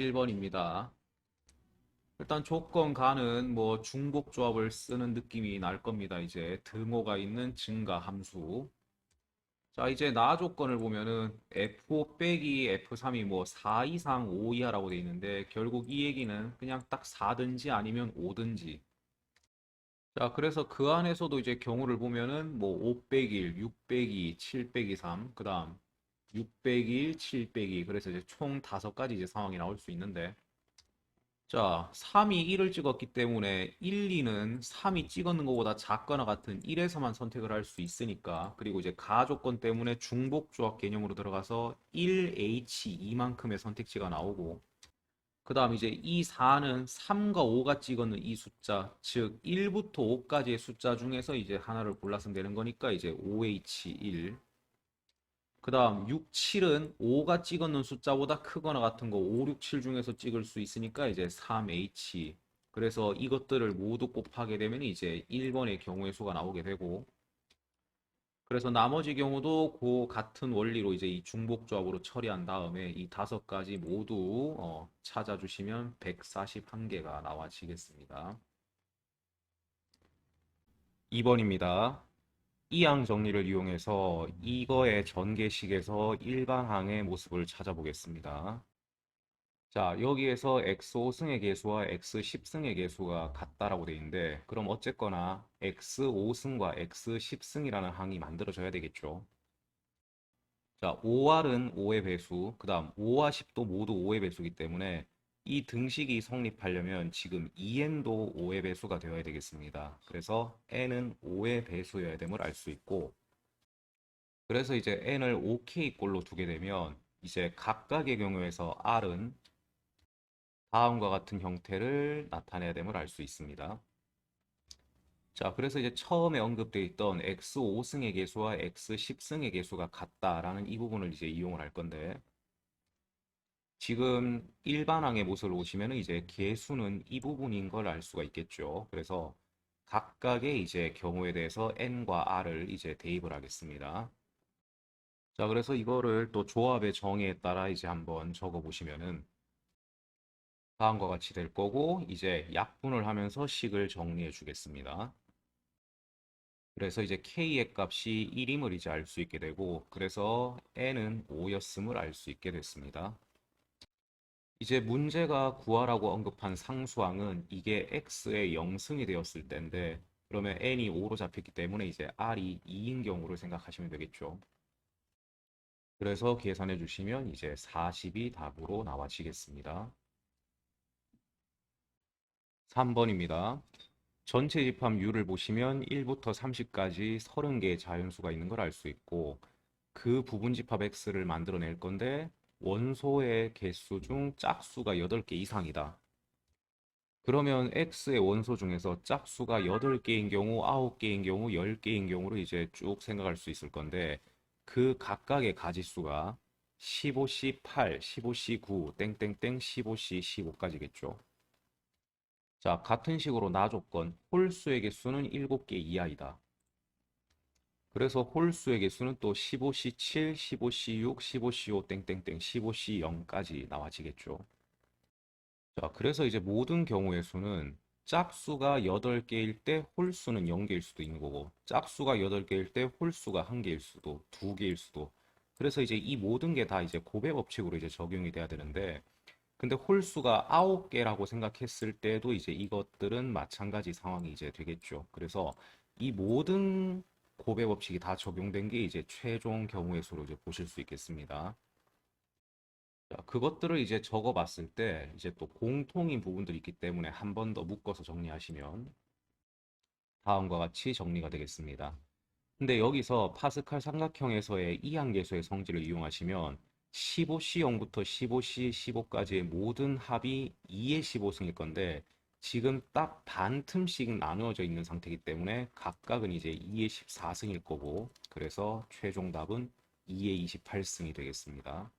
1번입니다. 일단 조건 가는 뭐 중복 조합을 쓰는 느낌이 날 겁니다. 이제 등호가 있는 증가 함수. 자, 이제 나 조건을 보면은 F5 빼기 F3이 뭐 4 이상 5 이하라고 돼 있는데 결국 이 얘기는 그냥 딱 4든지 아니면 5든지. 자, 그래서 그 안에서도 이제 경우를 보면은 뭐 5 빼기 1, 6 빼기 2, 7 빼기 3, 그 다음 6 빼기 1, 7 빼기 2. 그래서 이제 총 다섯 가지 이제 상황이 나올 수 있는데. 자, 3이 1을 찍었기 때문에 1, 2는 3이 찍었는 것보다 작거나 같은 1에서만 선택을 할 수 있으니까. 그리고 이제 가조건 때문에 중복 조합 개념으로 들어가서 1H2만큼의 선택지가 나오고. 그 다음 이제 이 4는 3과 5가 찍었는 이 숫자 즉 1부터 5까지의 숫자 중에서 이제 하나를 골랐으면 되는 거니까 이제 5H1 그 다음 6, 7은 5가 찍었는 숫자보다 크거나 같은 거 5, 6, 7 중에서 찍을 수 있으니까 이제 3H 그래서 이것들을 모두 곱하게 되면 이제 1번의 경우의 수가 나오게 되고 그래서 나머지 경우도 그 같은 원리로 이제 이 중복 조합으로 처리한 다음에 이 다섯 가지 모두 어, 찾아주시면 141개가 나와지겠습니다. 2번입니다. 이항 정리를 이용해서 이거의 전개식에서 일반항의 모습을 찾아보겠습니다. 자, 여기에서 x5승의 개수와 x10승의 개수가 같다라고 돼 있는데 그럼 어쨌거나 x5승과 x10승이라는 항이 만들어져야 되겠죠. 자, 5R은 5의 배수, 그 다음 5와 10도 모두 5의 배수이기 때문에 이 등식이 성립하려면 지금 2n도 5의 배수가 되어야 되겠습니다. 그래서 n은 5의 배수여야 됨을 알 수 있고 그래서 이제 n을 5k꼴로 두게 되면 이제 각각의 경우에서 r은 다음과 같은 형태를 나타내야 됨을 알 수 있습니다. 자, 그래서 이제 처음에 언급되어 있던 x5승의 개수와 x10승의 개수가 같다라는 이 부분을 이제 이용을 할 건데 지금 일반항의 모습을 보시면 이제 개수는 이 부분인 걸 알 수가 있겠죠. 그래서 각각의 이제 경우에 대해서 n과 r을 이제 대입을 하겠습니다. 자, 그래서 이거를 또 조합의 정의에 따라 이제 한번 적어 보시면은 다음과 같이 될 거고 이제 약분을 하면서 식을 정리해 주겠습니다. 그래서 이제 k의 값이 1임을 이제 알 수 있게 되고 그래서 n은 5였음을 알 수 있게 됐습니다. 이제 문제가 구하라고 언급한 상수항은 이게 x의 0승이 되었을 때인데 그러면 n이 5로 잡혔기 때문에 이제 r이 2인 경우를 생각하시면 되겠죠. 그래서 계산해 주시면 이제 40이 답으로 나와지겠습니다. 3번입니다. 전체 집합유를 보시면 1부터 30까지 30개의 자연수가 있는 걸 알 수 있고 그 부분 집합 x를 만들어낼 건데 원소의 개수 중 짝수가 8개 이상이다. 그러면 x의 원소 중에서 짝수가 8개인 경우, 9개인 경우, 10개인 경우로 이제 쭉 생각할 수 있을 건데 그 각각의 가지수가 15C 8, 15C 9, 땡땡땡 15C 15까지겠죠. 자, 같은 식으로 나 조건 홀수의 개수는 7개 이하이다. 그래서 홀수의 개수는 또 15C 7, 15C 6, 15C 5, 땡땡땡 15C 0까지 나와지겠죠. 자, 그래서 이제 모든 경우의 수는 짝수가 8개일 때 홀수는 0개일 수도 있는 거고 짝수가 8개일 때 홀수가 1개일 수도 2개일 수도 그래서 이제 이 모든 게 다 이제 고배 법칙으로 이제 적용이 돼야 되는데 근데 홀수가 9개라고 생각했을 때도 이제 이것들은 마찬가지 상황이 이제 되겠죠. 그래서 이 모든 고배 법칙이 다 적용된 게 이제 최종 경우의 수로 이제 보실 수 있겠습니다. 자, 그것들을 이제 적어 봤을 때 이제 또 공통인 부분들이 있기 때문에 한 번 더 묶어서 정리하시면 다음과 같이 정리가 되겠습니다. 근데 여기서 파스칼 삼각형에서의 이항계수의 성질을 이용하시면 15C0부터 15C 15까지의 모든 합이 2의 15승일 건데 지금 딱 반 틈씩 나누어져 있는 상태이기 때문에 각각은 이제 2의 14승일 거고 그래서 최종 답은 2의 28승이 되겠습니다.